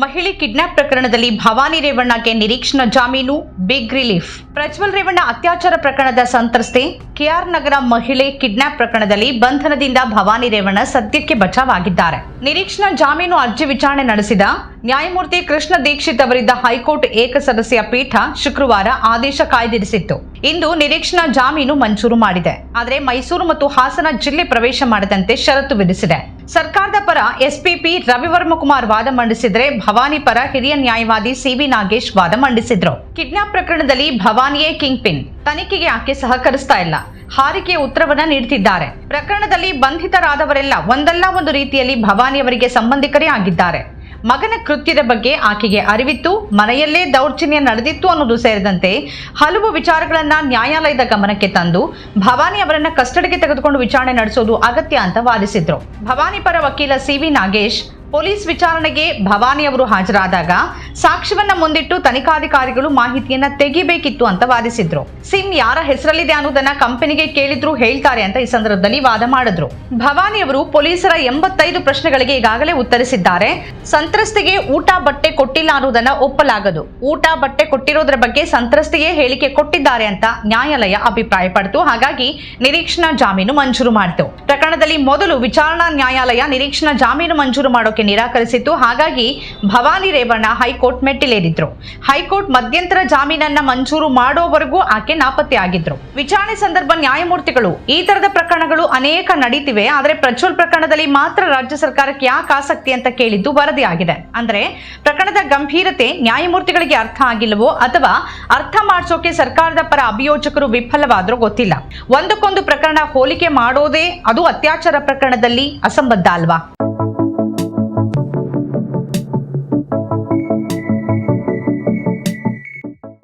ಮಹಿಳೆ ಕಿಡ್ನಾಪ್ ಪ್ರಕರಣದಲ್ಲಿ ಭವಾನಿ ರೇವಣ್ಣಗೆ ನಿರೀಕ್ಷಣಾ ಜಾಮೀನು ಬಿಗ್ ರಿಲೀಫ್ ಪ್ರಜ್ವಲ್ ರೇವಣ್ಣ ಅತ್ಯಾಚಾರ ಪ್ರಕರಣದ ಸಂತ್ರಸ್ತೆ, ಕೆಆರ್ ನಗರ ಮಹಿಳೆ ಕಿಡ್ನಾಪ್ ಪ್ರಕರಣದಲ್ಲಿ ಬಂಧನದಿಂದ ಭವಾನಿ ರೇವಣ್ಣ ಸದ್ಯಕ್ಕೆ ಬಚಾವಾಗಿದ್ದಾರೆ. ನಿರೀಕ್ಷಣಾ ಜಾಮೀನು ಅರ್ಜಿ ವಿಚಾರಣೆ ನಡೆಸಿದ ನ್ಯಾಯಮೂರ್ತಿ ಕೃಷ್ಣ ದೀಕ್ಷಿತ್ ಅವರಿದ್ದ ಹೈಕೋರ್ಟ್ ಏಕಸದಸ್ಯ ಪೀಠ ಶುಕ್ರವಾರ ಆದೇಶ ಕಾಯ್ದಿರಿಸಿತ್ತು. ಇಂದು ನಿರೀಕ್ಷಣಾ ಜಾಮೀನು ಮಂಜೂರು ಮಾಡಿದೆ. ಆದರೆ ಮೈಸೂರು ಮತ್ತು ಹಾಸನ ಜಿಲ್ಲೆ ಪ್ರವೇಶ ಮಾಡದಂತೆ ಷರತ್ತು ವಿಧಿಸಿದೆ. ಸರ್ಕಾರದ ಪರ ಎಸ್ಪಿಪಿ ರವಿವರ್ಮ ಕುಮಾರ್ ವಾದ ಮಂಡಿಸಿದ್ರೆ ಭವಾನಿ ಪರ ಹಿರಿಯ ನ್ಯಾಯವಾದಿ ಸಿವಿ ನಾಗೇಶ್ ವಾದ ಮಂಡಿಸಿದ್ರು. ಕಿಡ್ನಾಪ್ ಪ್ರಕರಣದಲ್ಲಿ ಭವಾನಿಯೇ ಕಿಂಗ್ ಪಿನ್. ತನಿಖೆಗೆ ಆಕೆ ಸಹಕರಿಸ್ತಾ ಇಲ್ಲ. ಹಾರಿಕೆಯ ಉತ್ತರವನ್ನ ನೀಡುತ್ತಿದ್ದಾರೆ ಪ್ರಕರಣದಲ್ಲಿ ಬಂಧಿತರಾದವರೆಲ್ಲ ಒಂದಲ್ಲ ಒಂದು ರೀತಿಯಲ್ಲಿ ಭವಾನಿಯವರಿಗೆ ಸಂಬಂಧಿಕರೇ ಆಗಿದ್ದಾರೆ. ಮಗನ ಕೃತ್ಯದ ಬಗ್ಗೆ ಆಕೆಗೆ ಅರಿವಿತ್ತು, ಮನೆಯಲ್ಲೇ ದೌರ್ಜನ್ಯ ನಡೆದಿತ್ತು ಅನ್ನೋದು ಸೇರಿದಂತೆ ಹಲವು ವಿಚಾರಗಳನ್ನ ನ್ಯಾಯಾಲಯದ ಗಮನಕ್ಕೆ ತಂದು ಭವಾನಿ ಅವರನ್ನ ಕಸ್ಟಡಿಗೆ ತೆಗೆದುಕೊಂಡು ವಿಚಾರಣೆ ನಡೆಸೋದು ಅಗತ್ಯ ಅಂತ ವಾದಿಸಿದ್ರು. ಭವಾನಿ ಪರ ವಕೀಲ ಸಿವಿ ನಾಗೇಶ್ ಪೊಲೀಸ್ ವಿಚಾರಣೆಗೆ ಭವಾನಿ ಅವರು ಹಾಜರಾದಾಗ ಸಾಕ್ಷ್ಯವನ್ನ ಮುಂದಿಟ್ಟು ತನಿಖಾಧಿಕಾರಿಗಳು ಮಾಹಿತಿಯನ್ನ ತೆಗಿಬೇಕಿತ್ತು ಅಂತ ವಾದಿಸಿದ್ರು. ಸಿಮ್ ಯಾರ ಹೆಸರಲ್ಲಿದೆ ಅನ್ನೋದನ್ನ ಕಂಪನಿಗೆ ಕೇಳಿದ್ರು, ಹೇಳ್ತಾರೆ ಅಂತ ಈ ಸಂದರ್ಭದಲ್ಲಿ ವಾದ ಮಾಡಿದ್ರು. ಭವಾನಿ ಅವರು ಪೊಲೀಸರ ಎಂಬತ್ತೈದು ಪ್ರಶ್ನೆಗಳಿಗೆ ಈಗಾಗಲೇ ಉತ್ತರಿಸಿದ್ದಾರೆ. ಸಂತ್ರಸ್ತಿಗೆ ಊಟ, ಬಟ್ಟೆ ಕೊಟ್ಟಿಲ್ಲ ಅನ್ನೋದನ್ನ ಒಪ್ಪಲಾಗದು. ಊಟ, ಬಟ್ಟೆ ಕೊಟ್ಟಿರೋದ್ರ ಬಗ್ಗೆ ಸಂತ್ರಸ್ತೆಯೇ ಹೇಳಿಕೆ ಕೊಟ್ಟಿದ್ದಾರೆ ಅಂತ ನ್ಯಾಯಾಲಯ ಅಭಿಪ್ರಾಯಪಡ್ತು. ಹಾಗಾಗಿ ನಿರೀಕ್ಷಣಾ ಜಾಮೀನು ಮಂಜೂರು ಮಾಡಿತು. ಪ್ರಕರಣದಲ್ಲಿ ಮೊದಲು ವಿಚಾರಣಾ ನ್ಯಾಯಾಲಯ ನಿರೀಕ್ಷಣಾ ಜಾಮೀನು ಮಂಜೂರು ಮಾಡೋಕೆ ನಿರಾಕರಿಸಿತ್ತು. ಹಾಗಾಗಿ ಭವಾನಿ ರೇವಣ್ಣ ಹೈಕೋರ್ಟ್ ಮೆಟ್ಟಿಲೇರಿದ್ರು. ಹೈಕೋರ್ಟ್ ಮಧ್ಯಂತರ ಜಾಮೀನನ್ನ ಮಂಜೂರು ಮಾಡೋವರೆಗೂ ಆಕೆ ನಾಪತ್ತೆ ಆಗಿದ್ರು. ವಿಚಾರಣೆ ಸಂದರ್ಭ ನ್ಯಾಯಮೂರ್ತಿಗಳು ಈ ತರದ ಪ್ರಕರಣಗಳು ಅನೇಕ ನಡೀತಿವೆ. ಆದರೆ ಪ್ರಜ್ವಲ್ ಪ್ರಕರಣದಲ್ಲಿ ಮಾತ್ರ ರಾಜ್ಯ ಸರ್ಕಾರಕ್ಕೆ ಯಾಕೆ ಆಸಕ್ತಿ ಅಂತ ಕೇಳಿದ್ದು ವರದಿಯಾಗಿದೆ ಅಂದ್ರೆ ಪ್ರಕರಣದ ಗಂಭೀರತೆ ನ್ಯಾಯಮೂರ್ತಿಗಳಿಗೆ ಅರ್ಥ ಆಗಿಲ್ಲವೋ ಅಥವಾ ಅರ್ಥ ಮಾಡಿಸೋಕೆ ಸರ್ಕಾರದ ಪರ ಅಭಿಯೋಜಕರು ವಿಫಲವಾದ್ರೂ ಗೊತ್ತಿಲ್ಲ. ಒಂದಕ್ಕೊಂದು ಪ್ರಕರಣ ಹೋಲಿಕೆ ಮಾಡೋದೇ ಅದು ಅತ್ಯಾಚಾರ ಪ್ರಕರಣದಲ್ಲಿ ಅಸಂಬದ್ಧ ಅಲ್ವಾ?